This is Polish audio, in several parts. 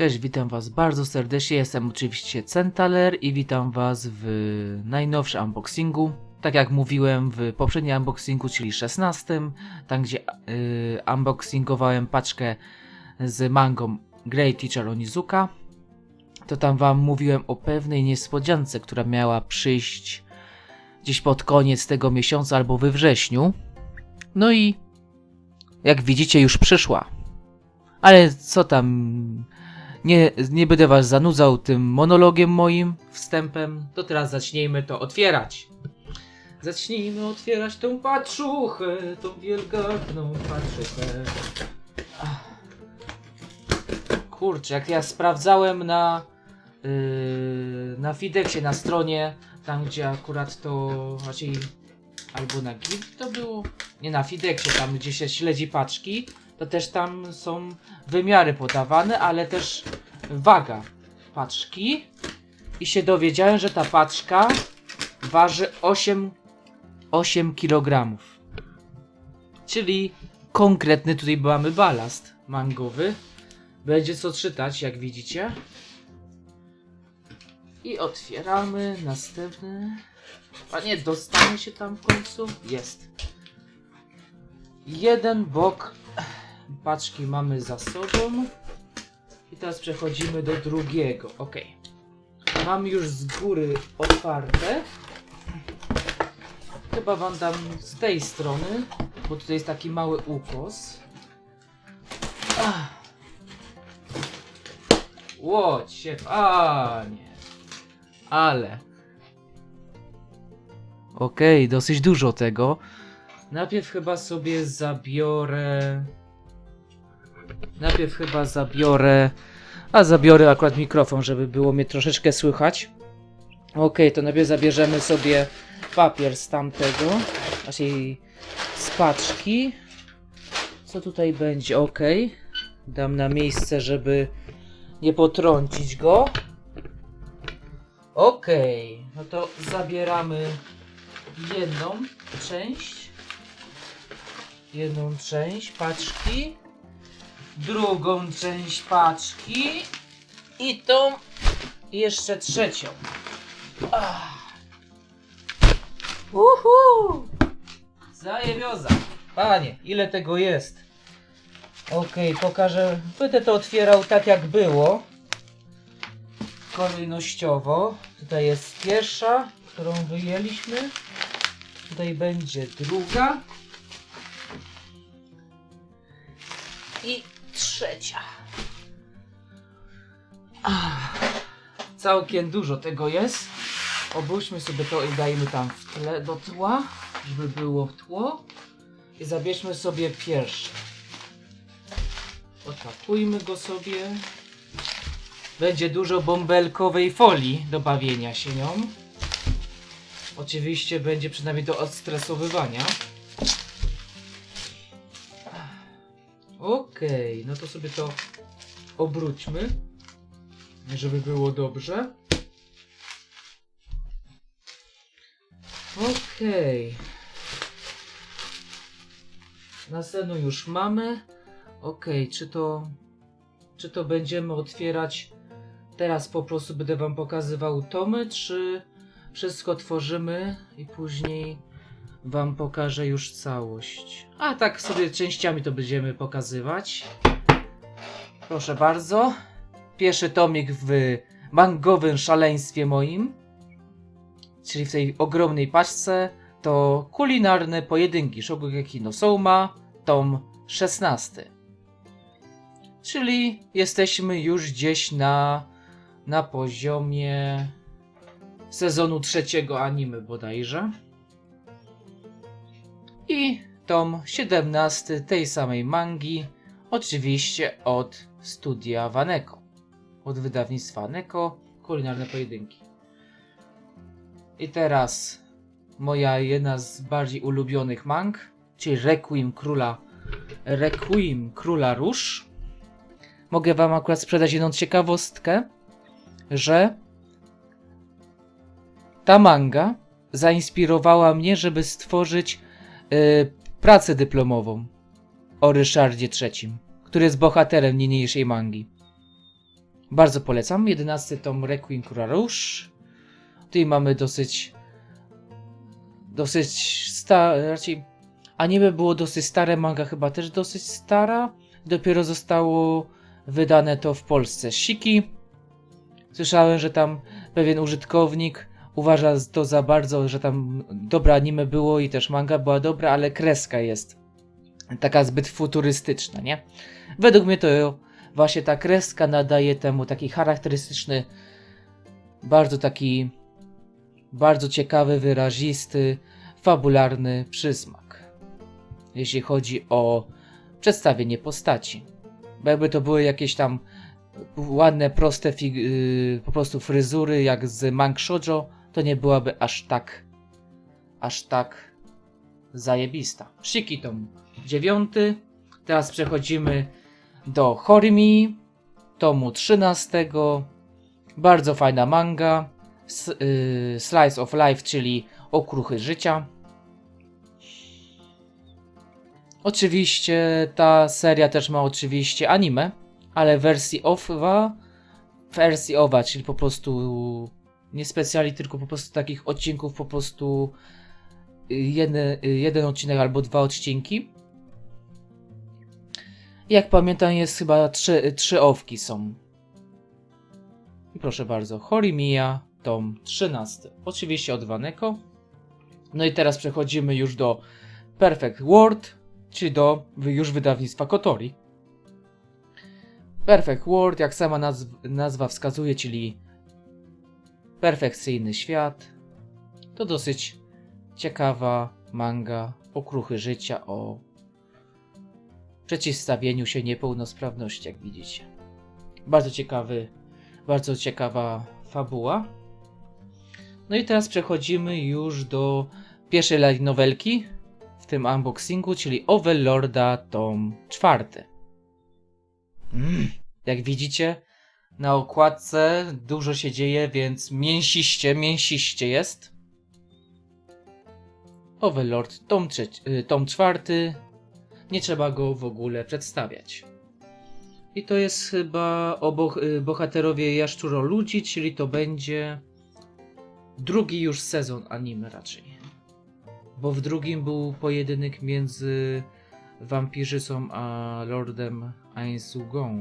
Cześć, witam Was bardzo serdecznie. Jestem oczywiście Centaler i witam Was w najnowszym unboxingu. Tak jak mówiłem w poprzednim unboxingu, czyli 16, tam gdzie yy, unboxingowałem paczkę z mangą Great Teacher Onizuka, to tam Wam mówiłem o pewnej niespodziance, która miała przyjść gdzieś pod koniec tego miesiąca albo we wrześniu. No i jak widzicie, już przyszła. Ale co tam, nie, nie będę was zanudzał tym monologiem moim, wstępem, to teraz zacznijmy to otwierać. Zacznijmy otwierać tą paczuchę, tą wielgachną paczuchę. Ach. Kurczę, jak ja sprawdzałem na yy, na Fidexie, na stronie, tam gdzie akurat to raczej albo na Gift to było, nie na Fidexie, tam gdzie się śledzi paczki, to też tam są wymiary podawane, ale też waga paczki i się dowiedziałem, że ta paczka waży 8, 8 kg. Czyli konkretny tutaj mamy balast mangowy. Będzie co czytać, jak widzicie. I otwieramy następny. A nie, dostanie się tam w końcu? Jest. Jeden bok paczki mamy za sobą. I teraz przechodzimy do drugiego. Ok. Mam już z góry otwarte. Chyba wam dam z tej strony, bo tutaj jest taki mały ukos. Ach. Łodź się, nie. Ale. Okej, dosyć dużo tego. Najpierw chyba sobie zabiorę. Najpierw chyba zabiorę. A zabiorę akurat mikrofon, żeby było mnie troszeczkę słychać. Okej, to najpierw zabierzemy sobie papier z tamtego. Znaczy z paczki. Co tutaj będzie? Okej. Dam na miejsce, żeby nie potrącić go. Okej, no to zabieramy jedną część. Jedną część paczki. Drugą część paczki. I tą jeszcze trzecią. Ach. Uhu! Zajebioza. Panie, ile tego jest? Okej, pokażę. Będę to otwierał tak jak było. Kolejnościowo. Tutaj jest pierwsza, którą wyjęliśmy. Tutaj będzie druga. I trzecia. Ach, całkiem dużo tego jest. Obróćmy sobie to i dajmy tam w tle do tła, żeby było tło. I zabierzmy sobie pierwszy. Odpakujmy go sobie. Będzie dużo bąbelkowej folii do bawienia się nią. Oczywiście będzie przynajmniej do odstresowywania. Okej, no to sobie to obróćmy, żeby było dobrze. Okej. Następną już mamy. Okej, czy to czy to będziemy otwierać teraz po prostu będę wam pokazywał tomy, czy wszystko tworzymy i później wam pokażę już całość. A tak sobie częściami to będziemy pokazywać. Proszę bardzo. Pierwszy tomik w mangowym szaleństwie moim, czyli w tej ogromnej paczce, to kulinarne pojedynki Shokugeki no Souma, tom 16. Czyli jesteśmy już gdzieś na, na poziomie sezonu trzeciego anime bodajże. I tom 17 tej samej mangi, oczywiście od studia Waneko. Od wydawnictwa Neko, kulinarne pojedynki. I teraz moja jedna z bardziej ulubionych mang, czyli Requiem Króla Requiem Króla Róż. Mogę wam akurat sprzedać jedną ciekawostkę, że ta manga zainspirowała mnie, żeby stworzyć y, pracę dyplomową o Ryszardzie III, który jest bohaterem niniejszej mangi. Bardzo polecam. 11 tom Requiem Kura Rouge. Tutaj mamy dosyć dosyć stare, raczej anime było dosyć stare, manga chyba też dosyć stara. Dopiero zostało wydane to w Polsce. Shiki. Słyszałem, że tam pewien użytkownik uważa to za bardzo, że tam dobre anime było i też manga była dobra, ale kreska jest taka zbyt futurystyczna, nie? Według mnie to właśnie ta kreska nadaje temu taki charakterystyczny, bardzo taki, bardzo ciekawy, wyrazisty, fabularny przysmak. Jeśli chodzi o przedstawienie postaci. Bo jakby to były jakieś tam ładne, proste yy, po prostu fryzury, jak z Mang Shoujo, to nie byłaby aż tak, aż tak zajebista. Shiki tom dziewiąty. Teraz przechodzimy do Horimi, tomu 13. Bardzo fajna manga. S- yy, Slice of Life, czyli okruchy życia. Oczywiście ta seria też ma oczywiście anime, ale wersji ofa, w wersji owa, czyli po prostu nie specjali, tylko po prostu takich odcinków po prostu y, jeden, y, jeden odcinek albo dwa odcinki. Jak pamiętam jest chyba trzy, trzy owki są. I proszę bardzo, Horimiya, tom 13. Oczywiście od Waneko. No i teraz przechodzimy już do Perfect World, czyli do już wydawnictwa Kotori. Perfect World, jak sama nazw- nazwa wskazuje, czyli perfekcyjny świat. To dosyć ciekawa manga okruchy życia o przeciwstawieniu się niepełnosprawności, jak widzicie. Bardzo ciekawy, bardzo ciekawa fabuła. No i teraz przechodzimy już do pierwszej nowelki w tym unboxingu, czyli Overlorda tom czwarty. Mm, jak widzicie, na okładce dużo się dzieje, więc mięsiście, mięsiście jest. Overlord, tom, trzeci, y, tom czwarty. Nie trzeba go w ogóle przedstawiać. I to jest chyba o boh- y, bohaterowie Jaszczuro Ludzi, czyli to będzie drugi już sezon anime raczej. Bo w drugim był pojedynek między wampirzycą a Lordem Ainsugą.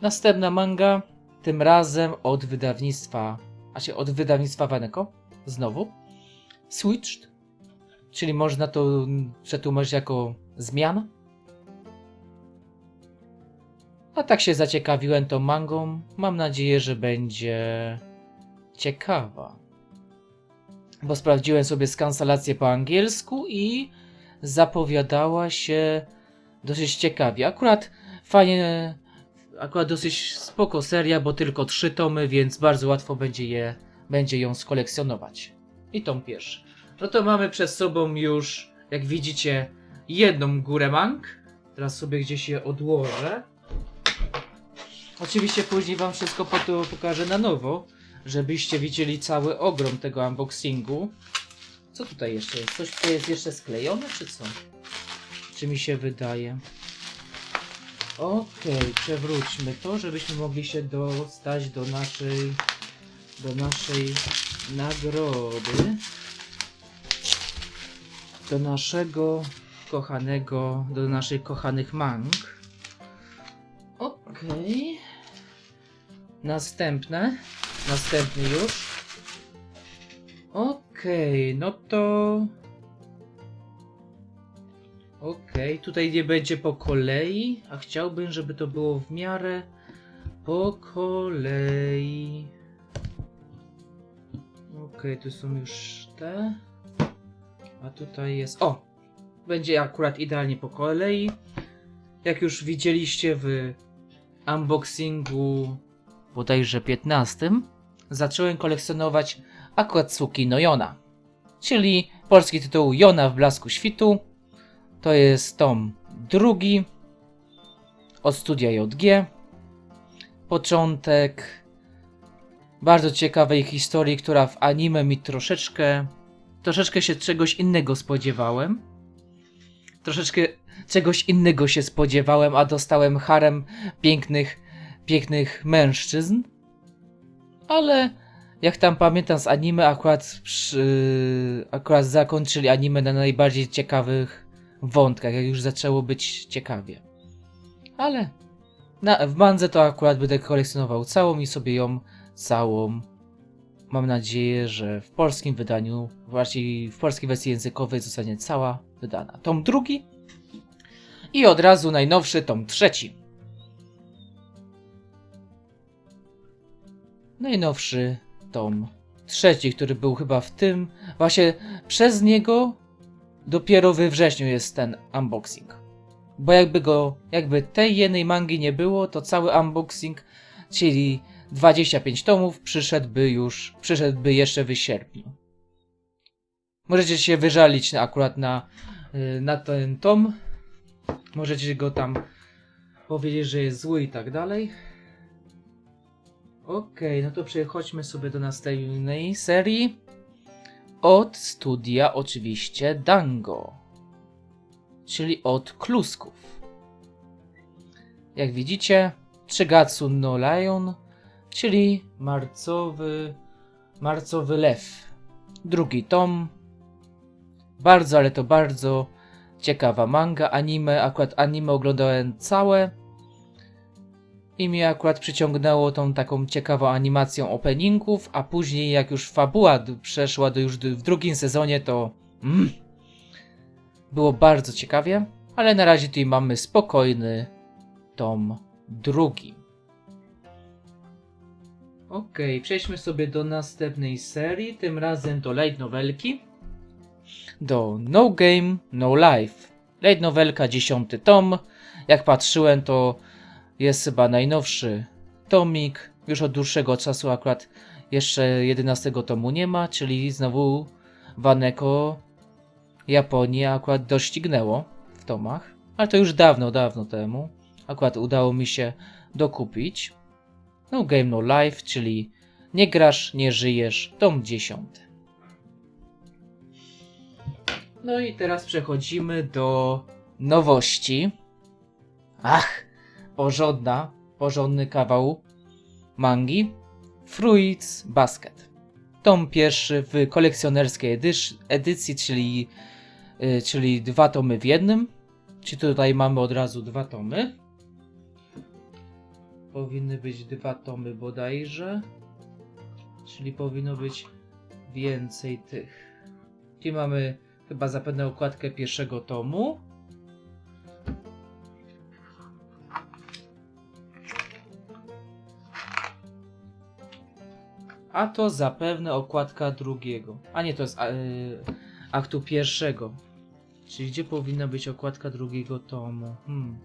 Następna manga, tym razem od wydawnictwa, a się od wydawnictwa Waneko, znowu, Switched, czyli można to przetłumaczyć jako zmiana. A tak się zaciekawiłem tą mangą, mam nadzieję, że będzie ciekawa. Bo sprawdziłem sobie skansalację po angielsku i zapowiadała się dosyć ciekawie. Akurat fajnie, akurat dosyć spoko seria, bo tylko trzy tomy, więc bardzo łatwo będzie, je, będzie ją skolekcjonować. I tom pierwszy. No to mamy przed sobą już, jak widzicie, jedną górę mang. Teraz sobie gdzieś je odłożę. Oczywiście później wam wszystko po to pokażę na nowo, żebyście widzieli cały ogrom tego unboxingu. Co tutaj jeszcze jest? Coś tutaj jest jeszcze sklejone, czy co? Czy mi się wydaje? Okej, przewróćmy to, żebyśmy mogli się dostać do naszej do naszej nagrody. Do naszego kochanego, do naszych kochanych mang. Okej. Następne. Następny już. Okej, no to. Okej, tutaj nie będzie po kolei, a chciałbym, żeby to było w miarę po kolei. Okej, tu są już te. A tutaj jest. O! Będzie akurat idealnie po kolei. Jak już widzieliście w unboxingu bodajże 15, zacząłem kolekcjonować Akatsuki no Yona, czyli polski tytuł Jona w blasku świtu. To jest tom drugi od studia JG. Początek bardzo ciekawej historii, która w anime mi troszeczkę troszeczkę się czegoś innego spodziewałem. troszeczkę czegoś innego się spodziewałem, a dostałem harem pięknych, pięknych mężczyzn. Ale jak tam pamiętam z anime, akurat, przy, akurat zakończyli anime na najbardziej ciekawych wątkach, jak już zaczęło być ciekawie. Ale na, w mandze to akurat będę kolekcjonował całą i sobie ją całą. Mam nadzieję, że w polskim wydaniu, właśnie w polskiej wersji językowej zostanie cała wydana. Tom drugi i od razu najnowszy tom trzeci. Najnowszy tom trzeci, który był chyba w tym, właśnie przez niego dopiero we wrześniu jest ten unboxing. Bo jakby go, jakby tej jednej mangi nie było, to cały unboxing, czyli 25 tomów, przyszedłby już, przyszedłby jeszcze w sierpniu. Możecie się wyżalić akurat na, y, na ten tom. Możecie go tam powiedzieć, że jest zły i tak dalej. Okej, no to przechodźmy sobie do następnej serii. Od studia oczywiście Dango. Czyli od klusków. Jak widzicie, Trigatsu no Lion, czyli marcowy, marcowy lew. Drugi tom. Bardzo, ale to bardzo ciekawa manga, anime. Akurat anime oglądałem całe. I mnie akurat przyciągnęło tą taką ciekawą animacją openingów, a później jak już fabuła przeszła do już w drugim sezonie, to mm, było bardzo ciekawie, ale na razie tutaj mamy spokojny tom drugi. Okej, przejdźmy sobie do następnej serii, tym razem do light novelki. Do No Game, No Life. Light novelka, dziesiąty tom. Jak patrzyłem, to jest chyba najnowszy tomik. Już od dłuższego czasu akurat jeszcze 11 tomu nie ma, czyli znowu Waneko Japonię akurat doścignęło w tomach. Ale to już dawno, dawno temu. Akurat udało mi się dokupić. No Game No Life, czyli nie grasz, nie żyjesz, tom 10. No i teraz przechodzimy do nowości. Ach, porządna, porządny kawał mangi. Fruits Basket. Tom pierwszy w kolekcjonerskiej edycji, czyli, y, czyli dwa tomy w jednym. Czy tutaj mamy od razu dwa tomy? Powinny być dwa tomy bodajże. Czyli powinno być więcej tych. Tu mamy chyba zapewne okładkę pierwszego tomu. A to zapewne okładka drugiego. A nie, to jest e, aktu pierwszego. Czyli gdzie powinna być okładka drugiego tomu? Hmm.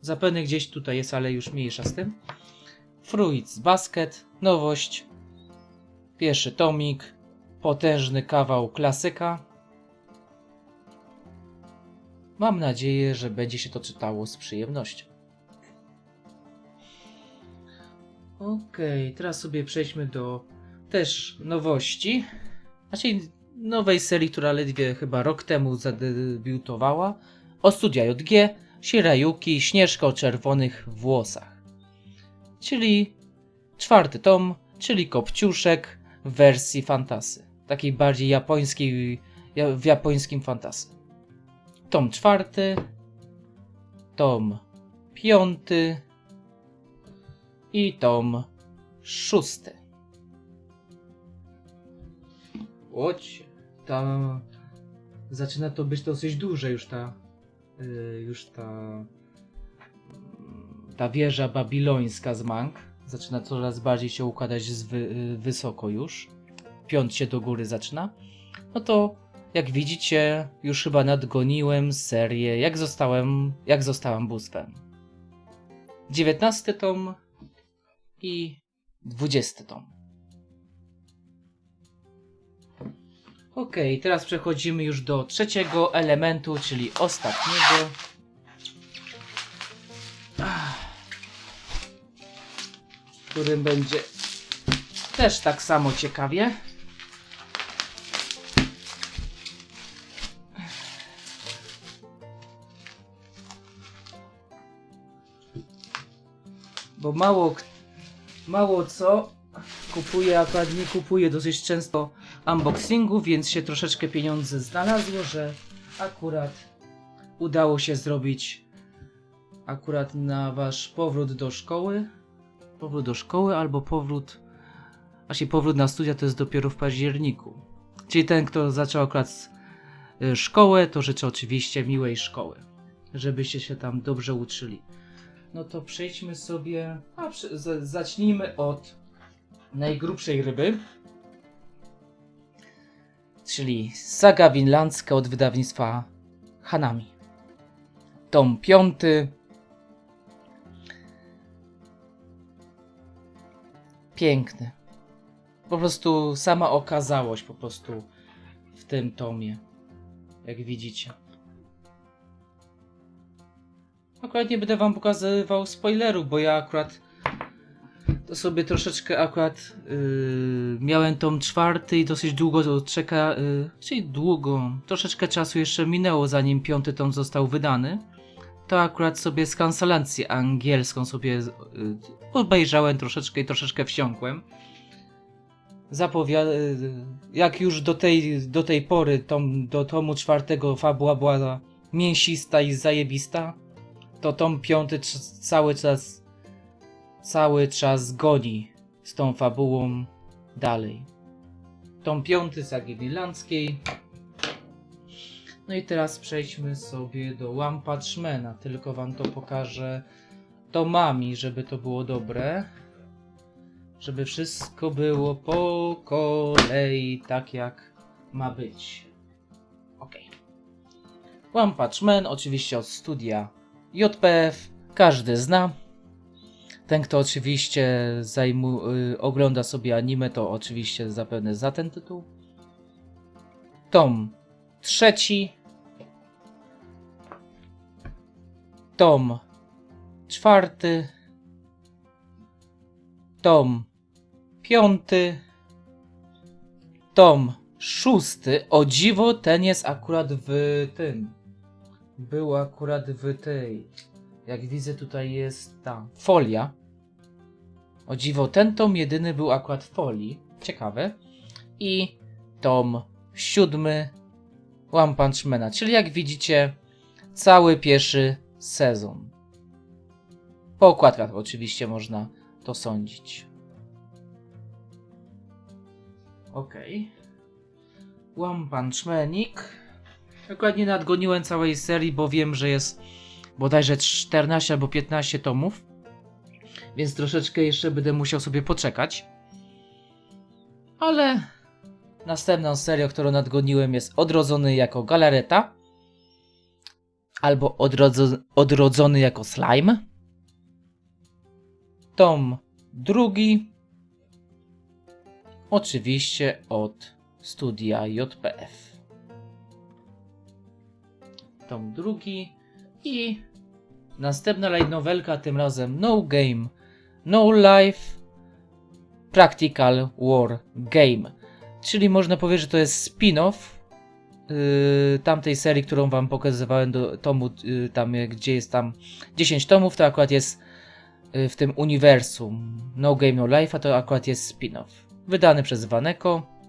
Zapewne gdzieś tutaj jest, ale już mniejsza z tym. Fruits Basket, nowość. Pierwszy tomik. Potężny kawał klasyka. Mam nadzieję, że będzie się to czytało z przyjemnością. Okej, teraz sobie przejdźmy do też nowości. Znaczy nowej serii, która ledwie chyba rok temu zadebiutowała. O studia JG, Shirayuki, Śnieżka o czerwonych włosach. Czyli czwarty tom, czyli Kopciuszek w wersji fantasy. Takiej bardziej japońskiej, ja- w japońskim fantasy. Tom czwarty, tom piąty i tom szósty. Łoć, ta zaczyna to być dosyć duże już ta y, już ta ta wieża babilońska z Mang zaczyna coraz bardziej się układać z wy, y, wysoko już. Piąt się do góry zaczyna. No to jak widzicie, już chyba nadgoniłem serię, jak zostałem, jak zostałem bóstwem. 19 tom i 20 tom. Ok, teraz przechodzimy już do trzeciego elementu, czyli ostatniego. Którym będzie też tak samo ciekawie. bo mało mało co kupuję, akurat nie kupuję dosyć często unboxingów, więc się troszeczkę pieniądze znalazło, że akurat udało się zrobić akurat na wasz powrót do szkoły. Powrót do szkoły albo powrót. Właśnie powrót na studia to jest dopiero w październiku. Czyli ten, kto zaczął akurat y, szkołę, to życzę oczywiście miłej szkoły. Żebyście się tam dobrze uczyli. No to przejdźmy sobie. A zacznijmy od najgrubszej ryby. Czyli saga winlandzka od wydawnictwa Hanami. Tom piąty. Piękny. Po prostu sama okazałość po prostu w tym tomie. Jak widzicie. Akurat nie będę wam pokazywał spoilerów, bo ja akurat to sobie troszeczkę akurat yy, miałem tom czwarty i dosyć długo to czeka, yy, czyli długo, troszeczkę czasu jeszcze minęło zanim piąty tom został wydany. To akurat sobie z kancelancję angielską sobie yy, obejrzałem troszeczkę i troszeczkę wsiąkłem. Zapowiada, yy, jak już do tej, do tej pory tom, do tomu czwartego fabuła była mięsista i zajebista, to tom piąty cały czas cały czas goni z tą fabułą dalej. Tom piąty sagi Wilandzkiej. No i teraz przejdźmy sobie do One Punch Mana. Tylko wam to pokażę tomami, żeby to było dobre. Żeby wszystko było po kolei tak jak ma być. Ok. One Punch Man oczywiście od studia JPF. Każdy zna. Ten, kto oczywiście zajmu, y, ogląda sobie anime, to oczywiście zapewne za ten tytuł. Tom trzeci. Tom czwarty. Tom piąty. Tom szósty. O dziwo, ten jest akurat w tym. Był akurat w tej. Jak widzę, tutaj jest ta folia. O dziwo, ten tom jedyny był akurat w folii. Ciekawe. I tom siódmy One Punch Mana. Czyli jak widzicie, cały pierwszy sezon. Po okładkach oczywiście można to sądzić. Okej. One Punch Manik. Akurat nie nadgoniłem całej serii, bo wiem, że jest bodajże 14 albo 15 tomów. Więc troszeczkę jeszcze będę musiał sobie poczekać. Ale następną serią, którą nadgoniłem jest Odrodzony jako galareta. Albo odrodzo Odrodzony jako slime. Tom drugi. Oczywiście od studia JPF. Tom drugi. I następna light novelka, tym razem No Game, No Life, Practical War Game. Czyli można powiedzieć, że to jest spin-off yy, tamtej serii, którą wam pokazywałem do tomu, yy, tam gdzie jest tam 10 tomów, to akurat jest yy, w tym uniwersum No Game, No Life, a to akurat jest spin-off. Wydany przez Waneko.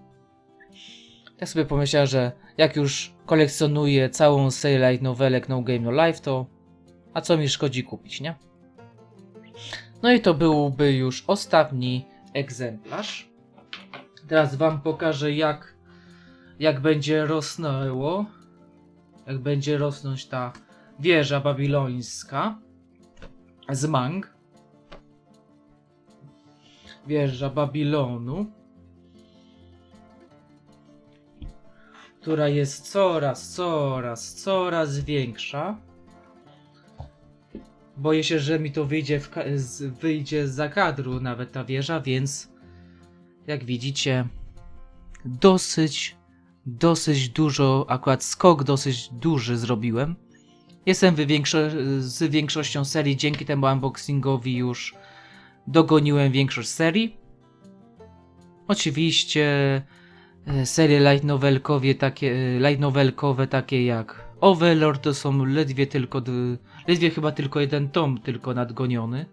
Tak sobie pomyślałem, że jak już kolekcjonuję całą serię light novelek No Game No Life, to a co mi szkodzi kupić, nie? No i to byłby już ostatni egzemplarz. Teraz wam pokażę jak jak będzie rosnęło jak będzie rosnąć ta wieża babilońska z mang. Wieża Babilonu. Która jest coraz, coraz, coraz większa. Boję się, że mi to wyjdzie, w, wyjdzie za kadru nawet ta wieża, więc jak widzicie, dosyć, dosyć dużo, akurat skok dosyć duży zrobiłem. Jestem większo z większością serii, dzięki temu unboxingowi już dogoniłem większość serii. Oczywiście serie light novelkowie takie, e, light novelkowe takie jak Overlord to są ledwie tylko, ledwie chyba tylko jeden tom tylko nadgoniony.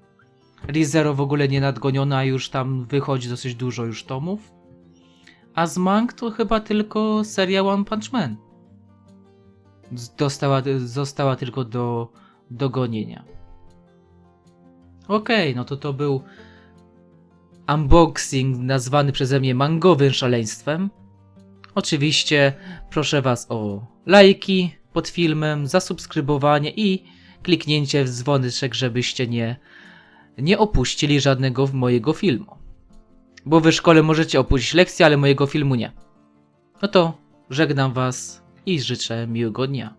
ReZero w ogóle nie nadgoniona, a już tam wychodzi dosyć dużo już tomów. A z mang to chyba tylko seria One Punch Man. Dostała, została tylko do dogonienia. Okej, no to to był unboxing nazwany przeze mnie mangowym szaleństwem. Oczywiście proszę Was o lajki pod filmem, zasubskrybowanie i kliknięcie w dzwoneczek, żebyście nie, nie opuścili żadnego mojego filmu. Bo wy w szkole możecie opuścić lekcję, ale mojego filmu nie. No to żegnam Was i życzę miłego dnia.